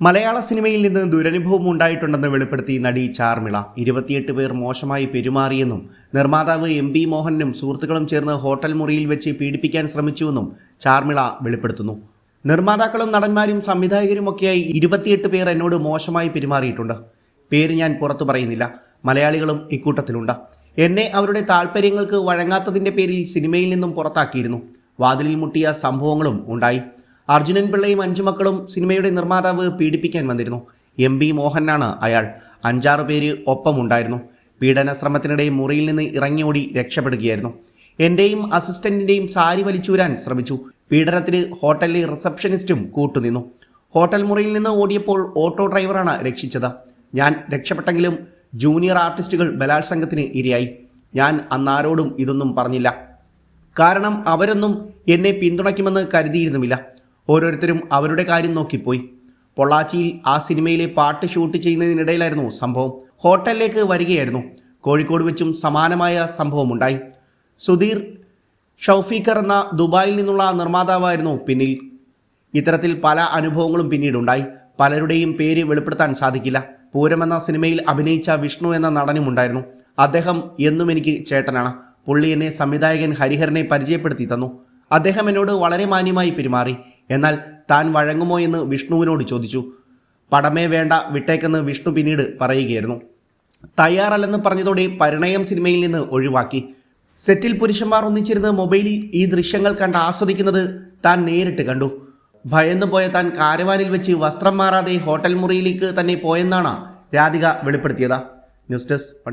മലയാള സിനിമയിൽ നിന്ന് ദുരനുഭവം ഉണ്ടായിട്ടുണ്ടെന്ന് വെളിപ്പെടുത്തി നടി ചാർമിള. ഇരുപത്തിയെട്ട് പേർ മോശമായി പെരുമാറിയെന്നും നിർമ്മാതാവ് എം പി മോഹനും സുഹൃത്തുക്കളും ചേർന്ന് ഹോട്ടൽ മുറിയിൽ വെച്ച് പീഡിപ്പിക്കാൻ ശ്രമിച്ചുവെന്നും ചാർമിള വെളിപ്പെടുത്തുന്നു. നിർമ്മാതാക്കളും നടന്മാരും സംവിധായകരുമൊക്കെയായി ഇരുപത്തിയെട്ട് പേർ എന്നോട് മോശമായി പെരുമാറിയിട്ടുണ്ട്. പേര് ഞാൻ പുറത്തു പറയുന്നില്ല. മലയാളികളും ഇക്കൂട്ടത്തിലുണ്ട്. എന്നെ അവരുടെ താല്പര്യങ്ങൾക്ക് വഴങ്ങാത്തതിന്റെ പേരിൽ സിനിമയിൽ നിന്നും പുറത്താക്കിയിരുന്നു. വാതിലിൽ മുട്ടിയ സംഭവങ്ങളും ഉണ്ടായി. അർജുനൻ പിള്ളയും അഞ്ചു മക്കളും സിനിമയുടെ നിർമ്മാതാവ് പീഡിപ്പിക്കാൻ വന്നിരുന്നു. എം ബി മോഹനാണ് അയാൾ. അഞ്ചാറ് പേര് ഒപ്പമുണ്ടായിരുന്നു. പീഡന ശ്രമത്തിനിടെ മുറിയിൽ നിന്ന് ഇറങ്ങിയോടി രക്ഷപ്പെടുകയായിരുന്നു. എന്റെയും അസിസ്റ്റന്റിന്റെയും സാരി വലിച്ചൂരാൻ ശ്രമിച്ചു. പീഡനത്തിന് ഹോട്ടലിലെ റിസപ്ഷനിസ്റ്റും കൂട്ടുനിന്നു. ഹോട്ടൽ മുറിയിൽ നിന്ന് ഓടിയപ്പോൾ ഓട്ടോ ഡ്രൈവറാണ് രക്ഷിച്ചത്. ഞാൻ രക്ഷപ്പെട്ടെങ്കിലും ജൂനിയർ ആർട്ടിസ്റ്റുകൾ ബലാത്സംഗത്തിന് ഇരയായി. ഞാൻ അന്നാരോടും ഇതൊന്നും പറഞ്ഞില്ല. കാരണം അവരൊന്നും എന്നെ പിന്തുണയ്ക്കുമെന്ന് കരുതിയിരുന്നുമില്ല. ഓരോരുത്തരും അവരുടെ കാര്യം നോക്കിപ്പോയി. പൊള്ളാച്ചിയിൽ ആ സിനിമയിലെ പാട്ട് ഷൂട്ട് ചെയ്യുന്നതിനിടയിലായിരുന്നു സംഭവം. ഹോട്ടലിലേക്ക് വരികയായിരുന്നു. കോഴിക്കോട് വെച്ചും സമാനമായ സംഭവമുണ്ടായി. സുധീർ ഷൗഫീഖർ എന്ന ദുബായിൽ നിന്നുള്ള നിർമ്മാതാവായിരുന്നു പിന്നിൽ. ഇത്തരത്തിൽ പല അനുഭവങ്ങളും പിന്നീടുണ്ടായി. പലരുടെയും പേര് വെളിപ്പെടുത്താൻ സാധിക്കില്ല. പൂരം എന്ന സിനിമയിൽ അഭിനയിച്ച വിഷ്ണു എന്ന നടനും ഉണ്ടായിരുന്നു. അദ്ദേഹം എന്നും എനിക്ക് ചേട്ടനാണ്. പുള്ളി എന്നെ സംവിധായകൻ ഹരിഹരനെ പരിചയപ്പെടുത്തി തന്നു. അദ്ദേഹം എന്നോട് വളരെ മാന്യമായി പെരുമാറി. എന്നാൽ താൻ വഴങ്ങുമോ എന്ന് വിഷ്ണുവിനോട് ചോദിച്ചു. പടമേ വേണ്ട വിട്ടേക്കെന്ന് വിഷ്ണു പിന്നീട് പറയുകയായിരുന്നു. തയ്യാറല്ലെന്ന് പറഞ്ഞതോടെ പരിണയം സിനിമയിൽ നിന്ന് ഒഴിവാക്കി. സെറ്റിൽ പുരുഷന്മാർ ഒന്നിച്ചിരുന്ന് മൊബൈലിൽ ഈ ദൃശ്യങ്ങൾ കണ്ട് ആസ്വദിക്കുന്നത് താൻ നേരിട്ട് കണ്ടു. ഭയന്നു പോയ താൻ കാരവാനിൽ വെച്ച് വസ്ത്രം മാറാതെ ഹോട്ടൽ മുറിയിലേക്ക് തന്നെ പോയെന്നാണ് രാധിക വെളിപ്പെടുത്തിയത്. News desk